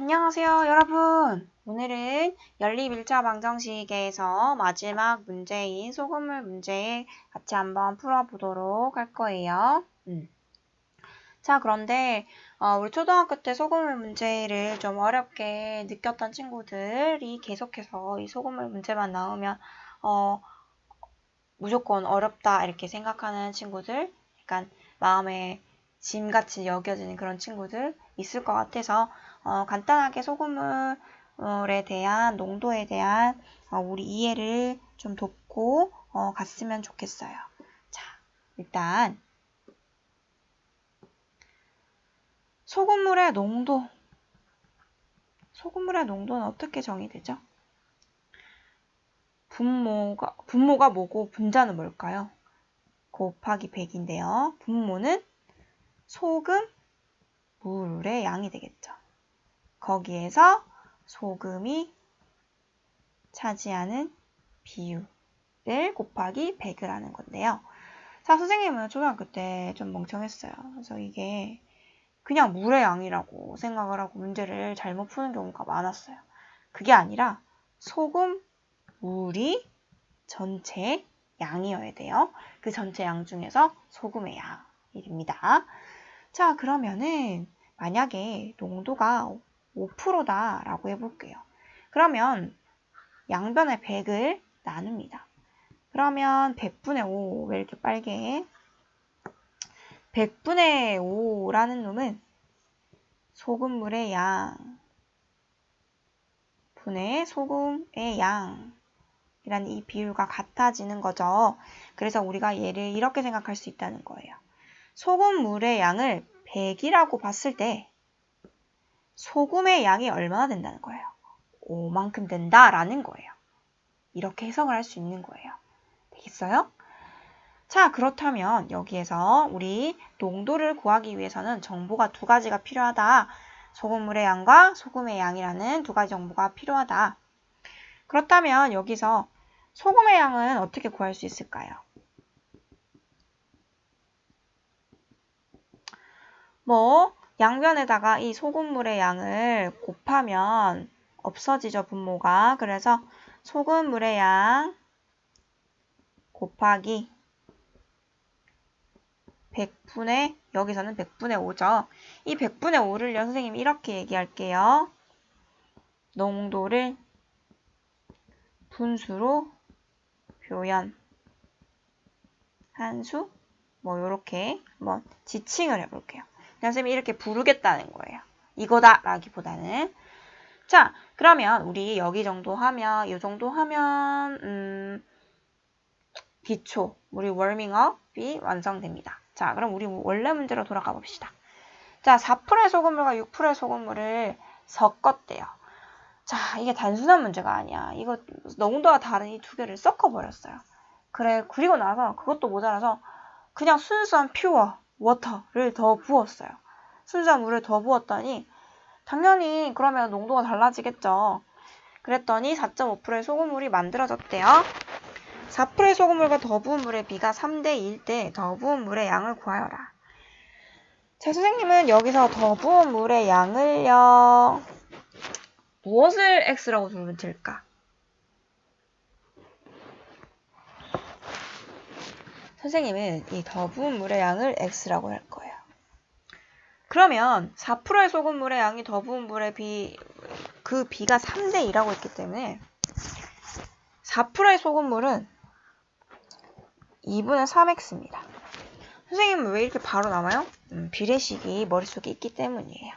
안녕하세요, 여러분. 오늘은 연립 1차 방정식에서 마지막 문제인 소금물 문제 같이 한번 풀어보도록 할 거예요. 음. 자, 그런데 어, 우리 초등학교 때 소금물 문제를 좀 어렵게 느꼈던 친구들이 계속해서 이 소금물 문제만 나오면 어, 무조건 어렵다 이렇게 생각하는 친구들, 약간 마음에 짐같이 여겨지는 그런 친구들 있을 것 같아서 어, 간단하게 소금물에 대한 농도에 대한 어, 우리 이해를 좀 돕고 어, 갔으면 좋겠어요. 자, 일단 소금물의 농도 소금물의 농도는 어떻게 정의되죠? 분모가 분모가 뭐고 분자는 뭘까요? 곱하기 100인데요. 분모는 소금 물의 양이 되겠죠. 거기에서 소금이 차지하는 비율을 곱하기 100을 하는 건데요. 자, 선생님은 초등학교 때 좀 멍청했어요. 그래서 이게 그냥 물의 양이라고 생각을 하고 문제를 잘못 푸는 경우가 많았어요. 그게 아니라 소금, 물이 전체 양이어야 돼요. 그 전체 양 중에서 소금의 양이 됩니다. 자, 그러면은 만약에 농도가 5%다 라고 해볼게요. 그러면 양변에 100을 나눕니다. 그러면 100분의 5, 왜 이렇게 빨개? 100분의 5라는 놈은 소금물의 양 분의 소금의 양 이라는 이 비율과 같아지는 거죠. 그래서 우리가 얘를 이렇게 생각할 수 있다는 거예요. 소금물의 양을 100이라고 봤을 때 소금의 양이 얼마나 된다는 거예요? 5만큼 된다라는 거예요. 이렇게 해석을 할 수 있는 거예요. 되겠어요? 자, 그렇다면 여기에서 우리 농도를 구하기 위해서는 정보가 두 가지가 필요하다. 소금물의 양과 소금의 양이라는 두 가지 정보가 필요하다. 그렇다면 여기서 소금의 양은 어떻게 구할 수 있을까요? 뭐 양변에다가 이 소금물의 양을 곱하면 없어지죠, 분모가. 그래서 소금물의 양 곱하기 100분의 여기서는 100분의 5죠. 이 100분의 5를요, 선생님이 이렇게 얘기할게요. 농도를 분수로 표현 한수 뭐 요렇게 한번 지칭을 해볼게요. 선생님이 이렇게 부르겠다는 거예요. 이거다 라기보다는 자 그러면 우리 여기 정도 하면 이 정도 하면 음, 기초 우리 워밍업이 완성됩니다. 자 그럼 우리 원래 문제로 돌아가 봅시다. 자 4%의 소금물과 6%의 소금물을 섞었대요. 자 이게 단순한 문제가 아니야. 이거 농도가 다른 이 두 개를 섞어버렸어요. 그래 그리고 나서 그것도 모자라서 그냥 순수한 퓨어 워터를 더 부었어요. 순수한 물을 더 부었더니 당연히 그러면 농도가 달라지겠죠. 그랬더니 4.5%의 소금물이 만들어졌대요. 4%의 소금물과 더 부은 물의 비가 3대 2일 때더 부은 물의 양을 구하여라. 자, 선생님은 여기서 더 부은 물의 양을요. 무엇을 x라고 두면 될까? 선생님은 이 더 부은 물의 양을 x라고 할 거예요. 그러면 4%의 소금물의 양이 더 부은 물의 비, 그 비가 3대 2라고 했기 때문에 4%의 소금물은 2분의 3x입니다. 선생님은 왜 이렇게 바로 남아요? 음, 비례식이 머릿속에 있기 때문이에요.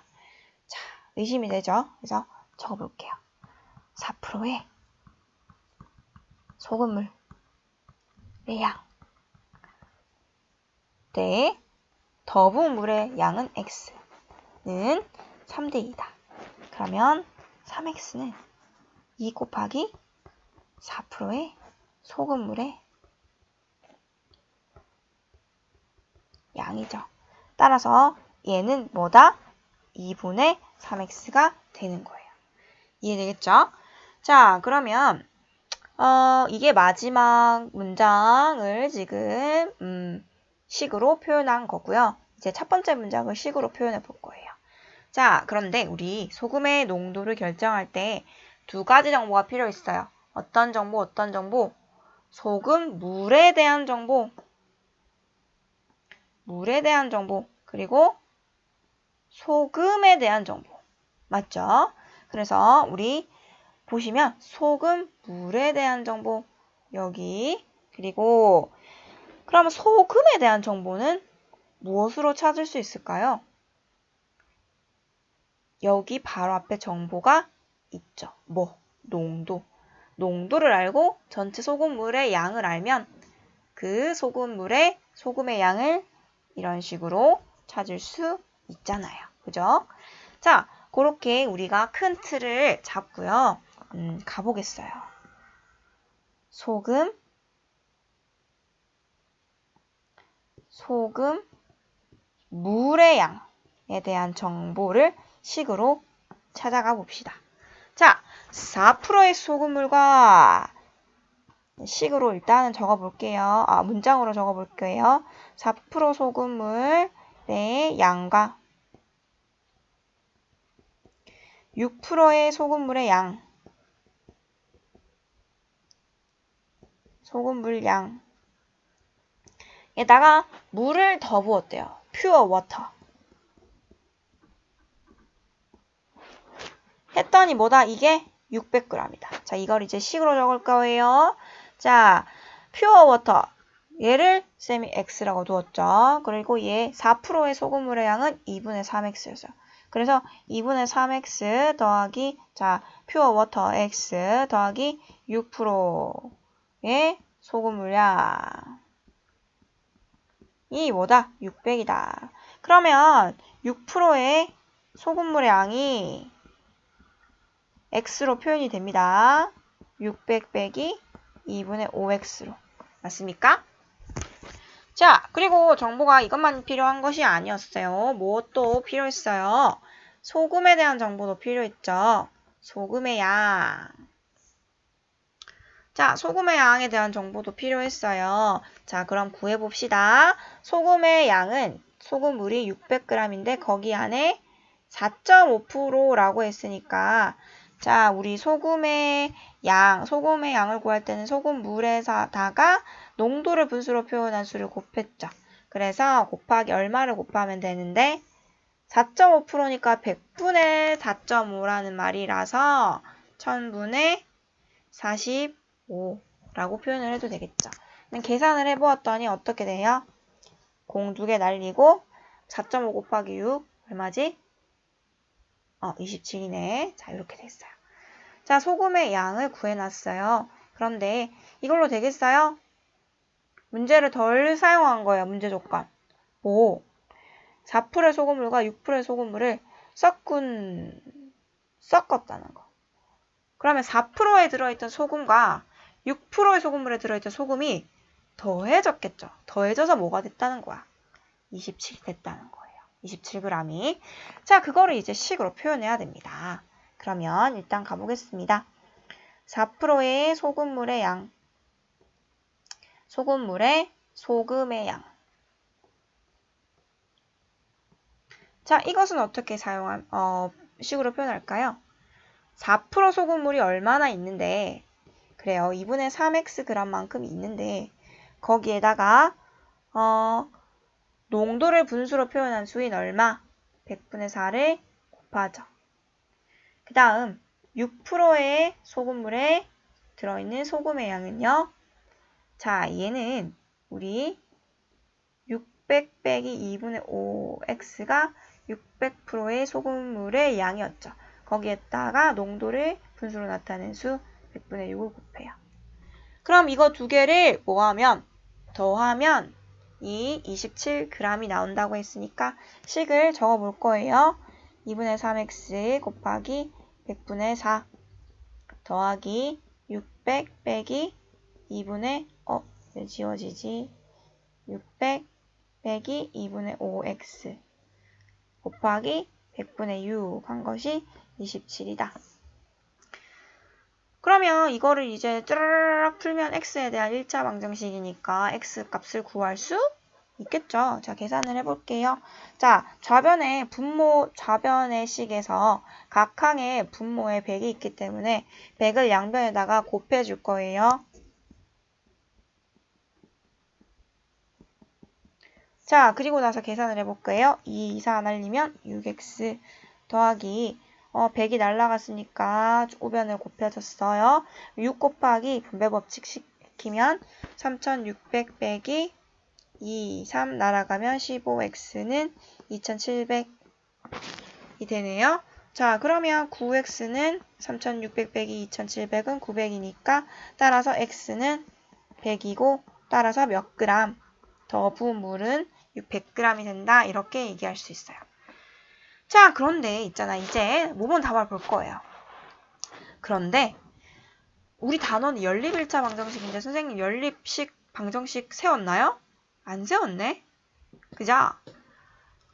자, 의심이 되죠? 그래서 적어볼게요. 4%의 소금물의 양. 때더 부은 물의 양은 x는 3대 2다. 그러면 3x는 2 곱하기 4%의 소금물의 양이죠. 따라서 얘는 뭐다? 2분의 3x가 되는 거예요. 이해되겠죠? 자, 그러면 어, 이게 마지막 문장을 지금 음, 식으로 표현한 거고요. 이제 첫 번째 문장을 식으로 표현해 볼 거예요. 자, 그런데 우리 소금의 농도를 결정할 때 두 가지 정보가 필요 있어요. 어떤 정보, 어떤 정보? 소금 물에 대한 정보, 물에 대한 정보, 그리고 소금에 대한 정보. 맞죠? 그래서 우리 보시면 소금 물에 대한 정보 여기 그리고 그럼 소금에 대한 정보는 무엇으로 찾을 수 있을까요? 여기 바로 앞에 정보가 있죠. 뭐? 농도. 농도를 알고 전체 소금물의 양을 알면 그 소금물의 소금의 양을 이런 식으로 찾을 수 있잖아요. 그죠? 자, 그렇게 우리가 큰 틀을 잡고요. 음, 가보겠어요. 소금, 소금, 물의 양에 대한 정보를 식으로 찾아가 봅시다. 자, 4%의 소금물과 식으로 일단은 적어 볼게요. 아, 문장으로 적어 볼게요. 4% 소금물의 양과 6%의 소금물의 양. 소금물 양. 에다가 물을 더 부었대요. 퓨어 워터. 했더니 뭐다? 이게 600g이다. 자, 이걸 이제 식으로 적을 거예요. 자, 퓨어 워터. 얘를 쌤이 x라고 두었죠. 그리고 얘 4%의 소금물의 양은 2분의 3x였어요. 그래서 2분의 3x 더하기 자 퓨어 워터 x 더하기 6%의 소금물량 이 뭐다? 600이다. 그러면 6%의 소금물의 양이 x로 표현이 됩니다. 600 빼기 2분의 5x로. 맞습니까? 자, 그리고 정보가 이것만 필요한 것이 아니었어요. 무엇도 필요했어요? 소금에 대한 정보도 필요했죠. 소금의 양. 자, 소금의 양에 대한 정보도 필요했어요. 자, 그럼 구해봅시다. 소금의 양은 소금물이 600g인데 거기 안에 4.5%라고 했으니까 자, 우리 소금의 양, 소금의 양을 구할 때는 소금물에다가 농도를 분수로 표현한 수를 곱했죠. 그래서 곱하기 얼마를 곱하면 되는데 4.5%니까 100분의 4.5라는 말이라서 1000분의 45라고 표현을 해도 되겠죠. 계산을 해보았더니 어떻게 돼요? 공 두 개 날리고 4.5 곱하기 6 얼마지? 어, 27이네. 자, 이렇게 됐어요. 자, 소금의 양을 구해놨어요. 그런데 이걸로 되겠어요? 문제를 덜 사용한 거예요. 문제 조건. 뭐 4%의 소금물과 6%의 소금물을 섞은 섞었다는 거. 그러면 4%에 들어있던 소금과 6%의 소금물에 들어있던 소금이 더해졌겠죠. 더해져서 뭐가 됐다는 거야? 27이 됐다는 거예요. 27g이. 자, 그거를 이제 식으로 표현해야 됩니다. 그러면 일단 가보겠습니다. 4%의 소금물의 양. 소금물의 소금의 양. 자, 이것은 어떻게 사용한, 어, 식으로 표현할까요? 4% 소금물이 얼마나 있는데, 그래요. 2분의 3x g만큼 있는데, 거기에다가, 어, 농도를 분수로 표현한 수인 얼마? 100분의 4를 곱하죠. 그 다음 6%의 소금물에 들어있는 소금의 양은요. 자, 얘는 우리 600 빼기 2분의 5x가 600%의 소금물의 양이었죠. 거기에다가 농도를 분수로 나타낸 수 100분의 6을 곱해요. 그럼 이거 두 개를 뭐하면 더하면 이 27g이 나온다고 했으니까 식을 적어 볼 거예요. 2분의 3x 곱하기 100분의 4 더하기 600 빼기 2분의 어, 왜 지워지지? 600 빼기 2분의 5x 곱하기 100분의 6 한 것이 27이다. 그러면 이거를 이제 쭈르륵 풀면 x에 대한 1차 방정식이니까 x 값을 구할 수 있겠죠. 자, 계산을 해볼게요. 자, 좌변에 분모 좌변의 식에서 각 항에 분모에 100이 있기 때문에 100을 양변에다가 곱해줄 거예요. 자, 그리고 나서 계산을 해볼게요. 2, 2, 4 날리면 6x 더하기 어, 100이 날라갔으니까 오변을 곱해줬어요. 6 곱하기 분배 법칙 시키면 3600 빼기 2, 3 날아가면 15x는 2700이 되네요. 자, 그러면 9x는 3600 빼기 2700은 900이니까 따라서 x는 100이고 따라서 몇 그램 더 부은 물은 600g이 된다. 이렇게 얘기할 수 있어요. 자, 그런데 있잖아. 이제 모범 답을 볼 거예요. 그런데 우리 단원은 연립 1차 방정식인데 선생님 연립식 방정식 세웠나요? 안 세웠네? 그죠?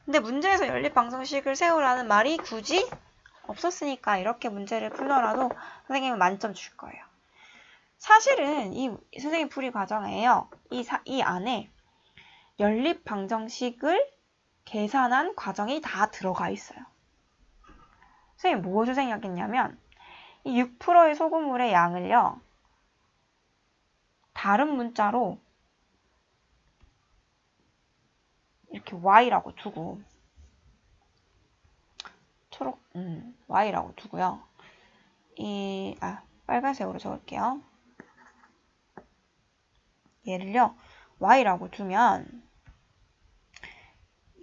근데 문제에서 연립 방정식을 세우라는 말이 굳이 없었으니까 이렇게 문제를 풀더라도 선생님은 만점 줄 거예요. 사실은 이 선생님 풀이 과정에요. 이, 사, 이 안에 연립 방정식을 계산한 과정이 다 들어가 있어요. 선생님 무엇을 생각했냐면 이 6%의 소금물의 양을요. 다른 문자로 이렇게 y라고 두고 초록 음, y라고 두고요. 이 아, 빨간색으로 적을게요. 얘를요. y라고 두면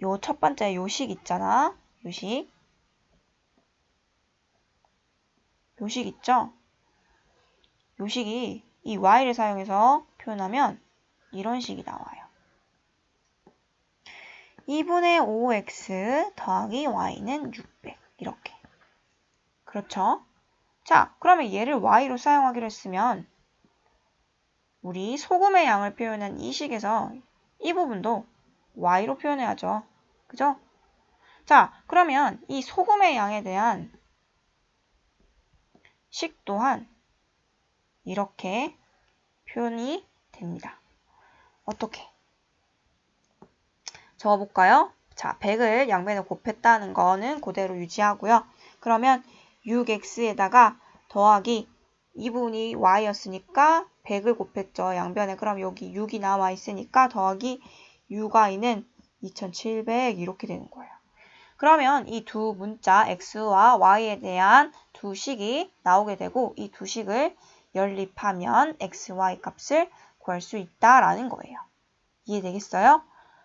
요 첫 번째 요식 있잖아. 요식. 요식 있죠? 요식이 이 y를 사용해서 표현하면 이런 식이 나와요. 2분의 5x 더하기 y는 600 이렇게. 그렇죠? 자, 그러면 얘를 y로 사용하기로 했으면 우리 소금의 양을 표현한 이 식에서 이 부분도 y로 표현해야죠. 그죠? 자, 그러면 이 소금의 양에 대한 식 또한 이렇게 표현이 됩니다. 어떻게? 적어볼까요? 자, 100을 양변에 곱했다는 거는 그대로 유지하고요. 그러면 6x에다가 더하기 2분이 y였으니까 100을 곱했죠. 양변에. 그럼 여기 6이 나와 있으니까 더하기 6y는 2700 이렇게 되는 거예요. 그러면 이 두 문자 x와 y에 대한 두 식이 나오게 되고 이 두 식을 연립하면 x, y 값을 구할 수 있다라는 거예요. 이해되겠어요?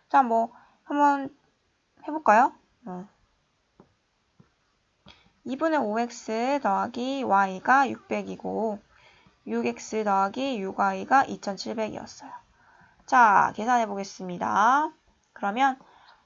자, 뭐 한번 해볼까요? 어. 2분의 5x 더하기 y가 600이고 6x 더하기 6y가 2700이었어요. 자, 계산해 보겠습니다. 그러면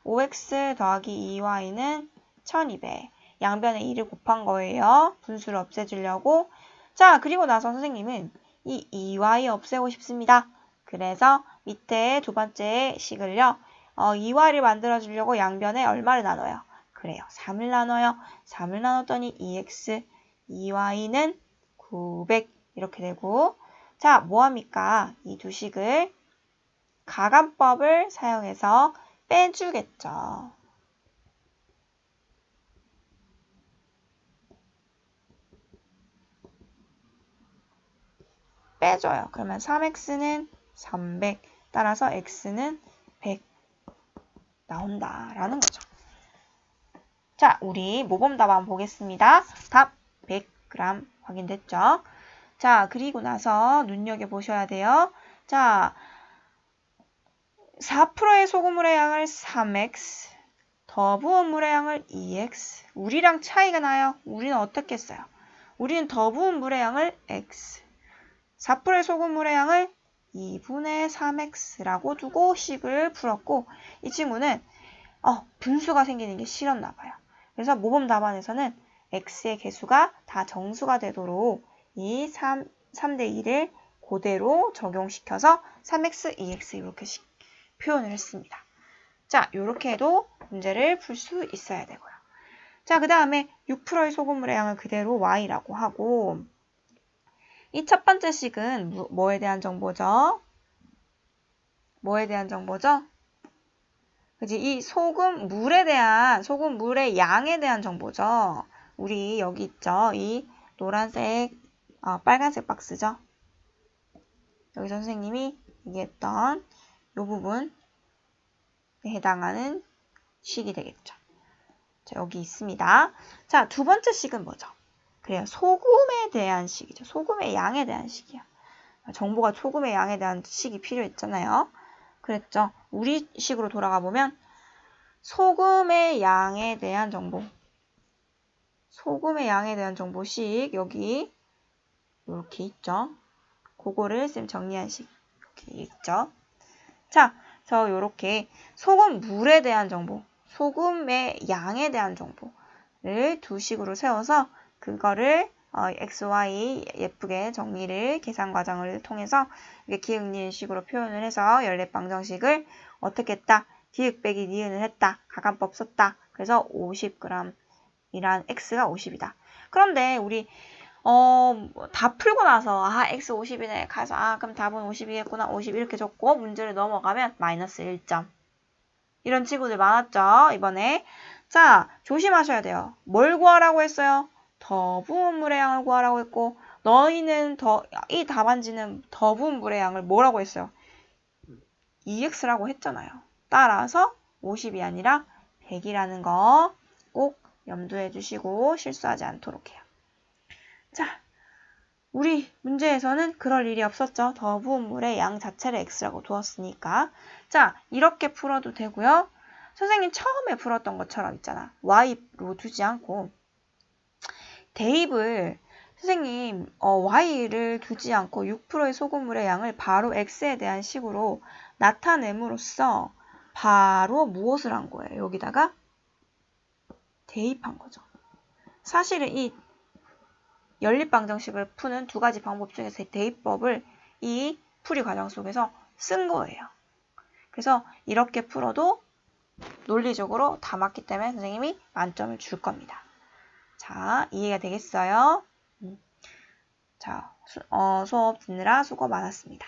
5x 더하기 2y는 1200. 양변에 2를 곱한 거예요. 분수를 없애주려고. 자, 그리고 나서 선생님은 이 2y 없애고 싶습니다. 그래서 밑에 두 번째 식을요. 어, 2y를 만들어 주려고 양변에 얼마를 나눠요? 그래요. 3을 나눠요. 3을 나눴더니 2x, 2y는 900 이렇게 되고 자, 뭐 합니까? 이 두 식을 가감법을 사용해서 빼주겠죠. 빼줘요. 그러면 3x는 300, 따라서 x는 100 나온다라는 거죠. 자, 우리 모범 답 한번 보겠습니다. 답 100g 확인됐죠? 자, 그리고 나서 눈여겨보셔야 돼요. 자, 4%의 소금물의 양을 3x, 더 부은 물의 양을 2x. 우리랑 차이가 나요. 우리는 어떻게 써요? 우리는 더 부은 물의 양을 x, 4%의 소금물의 양을 2분의 3x라고 두고 식을 풀었고 이 친구는 어, 분수가 생기는 게 싫었나 봐요. 그래서 모범 답안에서는 x의 개수가 다 정수가 되도록 이 3, 3대 2를 그대로 적용시켜서 3x, 2x 이렇게 식, 표현을 했습니다. 자, 이렇게 해도 문제를 풀 수 있어야 되고요. 자, 그 다음에 6%의 소금물의 양을 그대로 y라고 하고 이 첫 번째 식은 뭐에 대한 정보죠? 뭐에 대한 정보죠? 그지? 이 소금 물에 대한 소금 물의 양에 대한 정보죠. 우리 여기 있죠. 이 노란색, 아, 빨간색 박스죠. 여기 선생님이 얘기했던 이 부분에 해당하는 식이 되겠죠. 자, 여기 있습니다. 자, 두 번째 식은 뭐죠? 그래요. 소금에 대한 식이죠. 소금의 양에 대한 식이야. 정보가 소금의 양에 대한 식이 필요했잖아요. 그랬죠. 우리 식으로 돌아가 보면 소금의 양에 대한 정보. 소금의 양에 대한 정보식 여기 이렇게 있죠. 그거를 쌤 정리한 식 이렇게 있죠. 자, 저 이렇게 소금 물에 대한 정보, 소금의 양에 대한 정보를 두 식으로 세워서 그거를 어, x, y 예쁘게 정리를 계산 과정을 통해서 기억 니은 식으로 표현을 해서 연립 방정식을 어떻게 했다? 기억 빼기 니은을 했다. 가간법 썼다. 그래서 50g 이란 x가 50이다. 그런데 우리 어, 다 풀고 나서 아 x 50이네. 가서 아 그럼 답은 50이겠구나. 50 이렇게 적고 문제를 넘어가면 마이너스 1점. 이런 친구들 많았죠 이번에. 자 조심하셔야 돼요. 뭘 구하라고 했어요? 더 부은 물의 양을 구하라고 했고 너희는 더 이 답안지는 더 부은 물의 양을 뭐라고 했어요? 2x라고 했잖아요. 따라서 50이 아니라 100이라는 거 꼭 염두해 주시고 실수하지 않도록 해요 자, 우리 문제에서는 그럴 일이 없었죠. 더 부은 물의 양 자체를 x라고 두었으니까. 자, 이렇게 풀어도 되고요. 선생님 처음에 풀었던 것처럼 있잖아. y로 두지 않고 대입을 선생님 어, y를 두지 않고 6%의 소금물의 양을 바로 x에 대한 식으로 나타냄으로써 바로 무엇을 한 거예요? 여기다가 대입한 거죠. 사실은 이 연립방정식을 푸는 두 가지 방법 중에서 대입법을 이 풀이 과정 속에서 쓴 거예요. 그래서 이렇게 풀어도 논리적으로 다 맞기 때문에 선생님이 만점을 줄 겁니다. 자, 이해가 되겠어요? 음. 자, 수, 어, 수업 듣느라 수고 많았습니다.